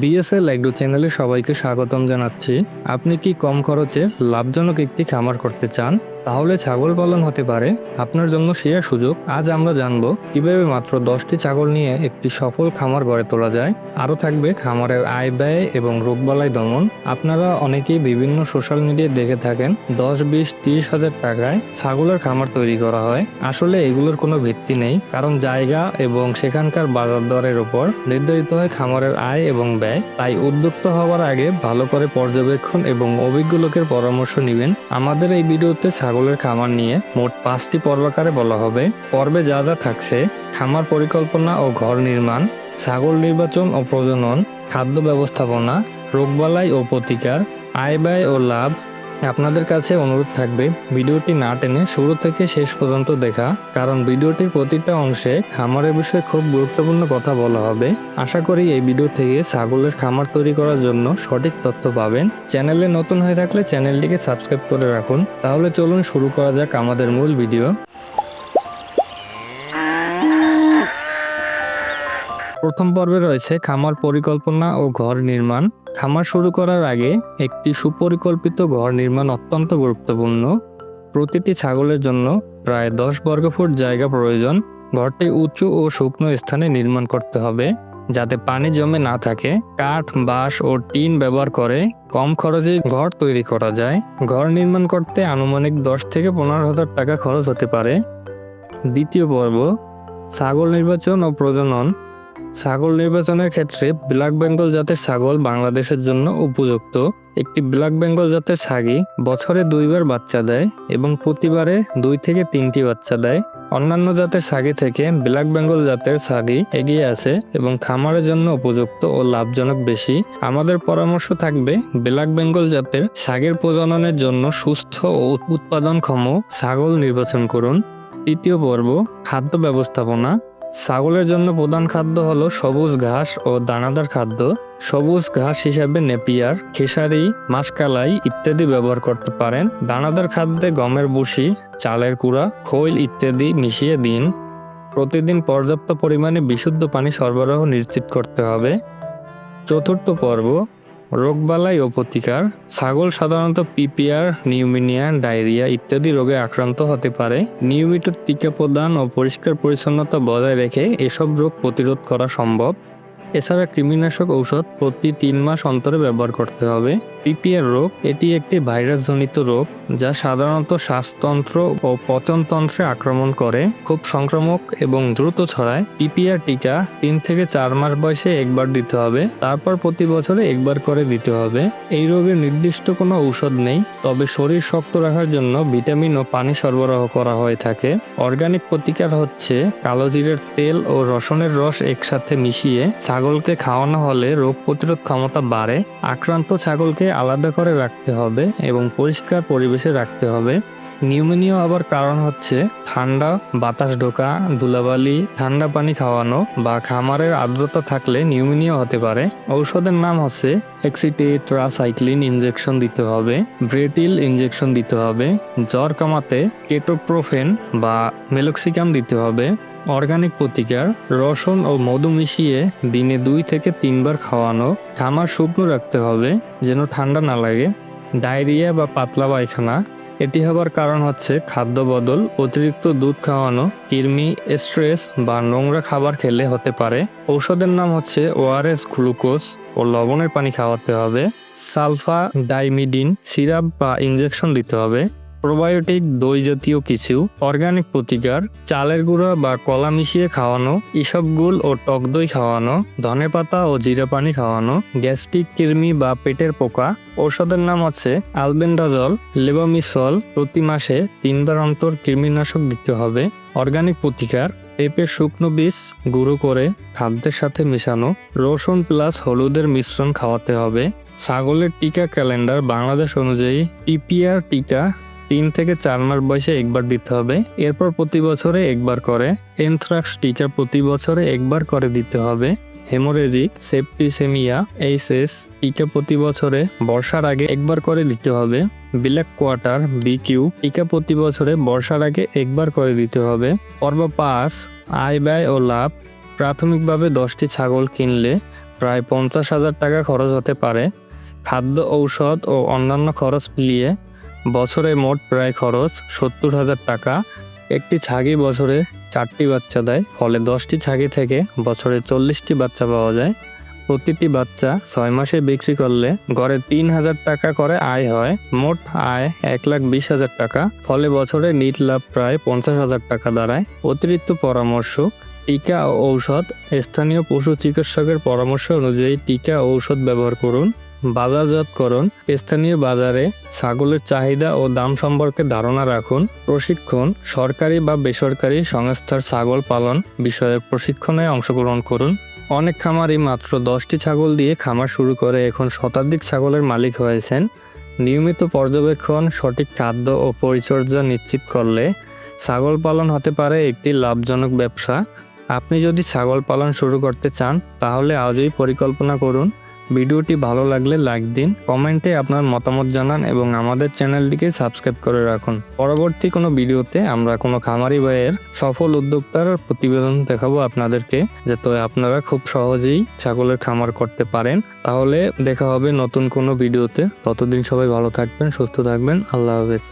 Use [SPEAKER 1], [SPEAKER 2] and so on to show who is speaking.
[SPEAKER 1] BSL agro চ্যানেলে সবাইকে স্বাগতম জানাচ্ছি। আপনি কি কম খরচে লাভজনক একটি খামার করতে চান? তাহলে ছাগল পালন হতে পারে। আপনার জন্য সেরা সুযোগ। আজ আমরা জানব কীভাবে মাত্র দশটি ছাগল নিয়ে একটি সফল খামার গড়ে তোলা যায়। আরও থাকবে খামারের আয় ব্যয় এবং রোগবালাই দমন। আপনারা অনেকেই বিভিন্ন সোশ্যাল মিডিয়ায় দেখে থাকেন, দশ, বিশ, তিরিশ হাজার টাকায় ছাগলের খামার তৈরি করা হয়। আসলে এগুলোর কোনো ভিত্তি নেই, কারণ জায়গা এবং সেখানকার বাজার দরের উপর নির্ধারিত হয় খামারের আয় এবং ব্যয়। তাই উদ্যুক্ত হওয়ার আগে ভালো করে পর্যবেক্ষণ এবং অভিজ্ঞ লোকের পরামর্শ নেবেন। আমাদের এই ভিডিওতে ছাগলের খামার নিয়ে মোট পাঁচটি পর্বাকারে বলা হবে। পর্বে যা যা থাকছে, খামার পরিকল্পনা ও ঘর নির্মাণ, ছাগল নির্বাচন ও প্রজনন, খাদ্য ব্যবস্থাপনা, রোগবালাই ও প্রতিকার, আয় ব্যয় ও লাভ আপনাদের কাছে অনুরোধ থাকবে ভিডিওটি না টেনে শুরু থেকে শেষ পর্যন্ত দেখা, কারণ ভিডিওটির প্রতিটা অংশে খামারের বিষয়ে খুব গুরুত্বপূর্ণ কথা বলা হবে। আশা করি এই ভিডিও থেকে ছাগলের খামার তৈরি করার জন্য সঠিক তথ্য পাবেন। চ্যানেলে নতুন হয়ে থাকলে চ্যানেলটিকে সাবস্ক্রাইব করে রাখুন। তাহলে চলুন শুরু করা যাক আমাদের মূল ভিডিও। প্রথম পর্বে রয়েছে খামার পরিকল্পনা ও ঘর নির্মাণ। খামার শুরু করার আগে একটি সুপরিকল্পিত ঘর নির্মাণ অত্যন্ত গুরুত্বপূর্ণ। প্রতিটি ছাগলের জন্য প্রায় দশ বর্গফুট জায়গা প্রয়োজন। ঘরটি উঁচু ও শুকনো স্থানে নির্মাণ করতে হবে, যাতে পানি জমে না থাকে। কাঠ, বাঁশ ও টিন ব্যবহার করে কম খরচে ঘর তৈরি করা যায়। ঘর নির্মাণ করতে আনুমানিক দশ থেকে পনেরো হাজার টাকা খরচ হতে পারে। দ্বিতীয় পর্ব, ছাগল নির্বাচন ও প্রজনন। ছাগল নির্বাচনের ক্ষেত্রে ব্ল্যাক বেঙ্গল জাতের ছাগল বাংলাদেশের জন্য উপযুক্ত। একটি ব্ল্যাক বেঙ্গল জাতের ছাগি বছরে দুইবার বাচ্চা দেয় এবং প্রতিবারে দুই থেকে তিনটি বাচ্চা দেয়। অন্যান্য জাতের ছাগি থেকে ব্ল্যাক বেঙ্গল জাতের ছাগি এগিয়ে আছে এবং খামারের জন্য উপযুক্ত ও লাভজনক বেশি। আমাদের পরামর্শ থাকবে, ব্ল্যাক বেঙ্গল জাতের ছাগের প্রজননের জন্য সুস্থ ও উৎপাদনক্ষম ছাগল নির্বাচন করুন। তৃতীয় পর্ব, খাদ্য ব্যবস্থাপনা। ছাগলের জন্য প্রধান খাদ্য হলো সবুজ ঘাস ও দানাদার খাদ্য। সবুজ ঘাস হিসাবে নেপিয়ার, খেসারি, মাসকালাই ইত্যাদি ব্যবহার করতে পারেন। দানাদার খাদ্যে গমের বুসি চালের কুড়া, খৈল ইত্যাদি মিশিয়ে দিন। প্রতিদিন পর্যাপ্ত পরিমাণে বিশুদ্ধ পানি সরবরাহ নিশ্চিত করতে হবে। চতুর্থ পর্ব রোগবালাই ও প্রতিকার, ছাগল সাধারণত পিপিআর, নিউমিনিয়া, ডায়রিয়া ইত্যাদি রোগে আক্রান্ত হতে পারে। নিয়মিত টিকা প্রদান ও পরিষ্কার পরিচ্ছন্নতা বজায় রেখে এসব রোগ প্রতিরোধ করা সম্ভব। এছাড়া কৃমিনাশক ঔষধ প্রতি তিন মাস অন্তরে ব্যবহার করতে হবে। পিপিআর রোগ, এটি একটি ভাইরাসজনিত রোগ যা সাধারণত শ্বাসতন্ত্র ও পচনতন্ত্রে আক্রমণ করে, খুব সংক্রামক এবং দ্রুত ছড়ায়। পিপিআর টিকা তিন থেকে চার মাস বয়সে একবার দিতে হবে, তারপর প্রতি বছরে একবার করে দিতে হবে। এই রোগের নির্দিষ্ট কোনো ঔষধ নেই, তবে শরীর শক্ত রাখার জন্য ভিটামিন ও পানি সরবরাহ করা হয়ে থাকে। অর্গানিক প্রতিকার হচ্ছে কালো জিরের তেল ও রসুনের রস একসাথে মিশিয়ে ছাগলকে খাওয়ানো হলে রোগ প্রতিরোধ ক্ষমতা বাড়ে, আক্রান্ত ছাগলকে আলাদা করে রাখতে হবে এবং পরিষ্কার পরিবেশে রাখতে হবে। নিউমোনিয়া আবার কারণ হচ্ছে ঠান্ডা, বাতাস ঢোকা, ধুলাবালি, ঠান্ডা পানি খাওয়ানো বা খামারের আর্দ্রতা থাকলে নিউমোনিয়া হতে পারে। ঔষধের নাম হচ্ছে এক্সিটেট্রাসাইক্লিন ইনজেকশন দিতে হবে, ব্রেটিল ইনজেকশন দিতে হবে, জ্বর কমাতে কেটোপ্রোফেন বা মেলক্সিকাম দিতে হবে। অর্গানিক প্রতিকার, রসুন ও মধু মিশিয়ে দিনে দুই থেকে তিনবার খাওয়ানো। খামার শুকনো রাখতে হবে, যেন ঠান্ডা না লাগে। ডায়রিয়া বা পাতলা পায়খানা। এটি হবার কারণ হচ্ছে খাদ্য বদল, অতিরিক্ত দুধ খাওয়ানো, কৃমি, স্ট্রেস বা নোংরা খাবার খেলে হতে পারে। ঔষধের নাম হচ্ছে ওআরএস গ্লুকোজ ও লবণের পানি খাওয়াতে হবে। সালফা ডাইমিডিন সিরাপ বা ইনজেকশন দিতে হবে। প্রোবায়োটিক দই জাতীয় কিছু, অর্গানিক প্রতিকার, চালের গুঁড়া বা কলা মিশিয়ে খাওয়ানো ইসবগুল ও টক দই খাওয়ানো, ধনে পাতা ও জিরা পানি খাওয়ানো, গ্যাস্ট্রিক কৃমি বা পেটের পোকা। ঔষধের নাম হচ্ছে আলবেন্ডাজল, লেবামিসল। প্রতি মাসে তিনবার অন্তর কৃমিনাশক দিতে হবে। অর্গানিক প্রতিকার পেঁপের শুকনো বীজ গুঁড়ো করে খাদ্যের সাথে মেশানো, রসুন প্লাস হলুদের মিশ্রণ খাওয়াতে হবে। ছাগলের টিকা ক্যালেন্ডার বাংলাদেশ অনুযায়ী, পিপিআর টিকা তিন থেকে চার মাস বয়সে একবার দিতে হবে। এরপর প্রতি বছরে একবার করে। এনথ্রাক্স টিকা প্রতি বছরে একবার করে দিতে হবে। হেমোরেজিক, সেপ্টিসেমিয়া, এইচএস, টিকা প্রতি বছরে বর্ষার আগে একবার করে দিতে হবে। ব্ল্যাক কোয়ার্টার বিকিউ টিকা প্রতি বছরে বর্ষার আগে একবার করে দিতে হবে। পর্ব পাঁচ আয় ব্যয় ও লাভ। প্রাথমিকভাবে দশটি ছাগল কিনলে প্রায় পঞ্চাশ হাজার টাকা খরচ হতে পারে। খাদ্য ঔষধ ও অন্যান্য খরচ মিলিয়ে বছরে মোট প্রায় খরচ সত্তর হাজার টাকা। একটি ছাগি বছরে চারটি বাচ্চা দেয়, ফলে দশটি ছাগি থেকে বছরে চল্লিশটি বাচ্চা পাওয়া যায়। প্রতিটি বাচ্চা ছয় মাসে বিক্রি করলে গড়ে তিন হাজার টাকা করে আয় হয়। মোট আয় এক লাখ বিশ হাজার টাকা, ফলে বছরে নিট লাভ প্রায় পঞ্চাশ হাজার টাকা দাঁড়ায়। অতিরিক্ত পরামর্শ, টিকা ও ঔষধ। স্থানীয় পশু চিকিৎসকের পরামর্শ অনুযায়ী টিকা ও ঔষধ ব্যবহার করুন। বাজারজাতকরণ, স্থানীয় বাজারে ছাগলের চাহিদা ও দাম সম্পর্কে ধারণা রাখুন। প্রশিক্ষণ, সরকারি বা বেসরকারি সংস্থার ছাগল পালন বিষয়ে প্রশিক্ষণে অংশগ্রহণ করুন। অনেক খামারই মাত্র দশটি ছাগল দিয়ে খামার শুরু করে এখন শতাধিক ছাগলের মালিক হয়েছেন। নিয়মিত পর্যবেক্ষণ, সঠিক খাদ্য ও পরিচর্যা নিশ্চিত করলে ছাগল পালন হতে পারে একটি লাভজনক ব্যবসা। আপনি যদি ছাগল পালন শুরু করতে চান, তাহলে আজই পরিকল্পনা করুন। ভিডিওটি ভালো লাগলে লাইক দিন, কমেন্টে আপনার মতামত জানান এবং আমাদের চ্যানেলটিকে সাবস্ক্রাইব করে রাখুন। পরবর্তী কোনো ভিডিওতে আমরা কোনো খামারি ভাইয়ের সফল উদ্যোক্তার প্রতিবেদন দেখাবো আপনাদেরকে, যাতে আপনারা খুব সহজেই ছাগলের খামার করতে পারেন। তাহলে দেখা হবে নতুন কোনো ভিডিওতে। ততদিন সবাই ভালো থাকবেন, সুস্থ থাকবেন। আল্লাহ হাফেজ।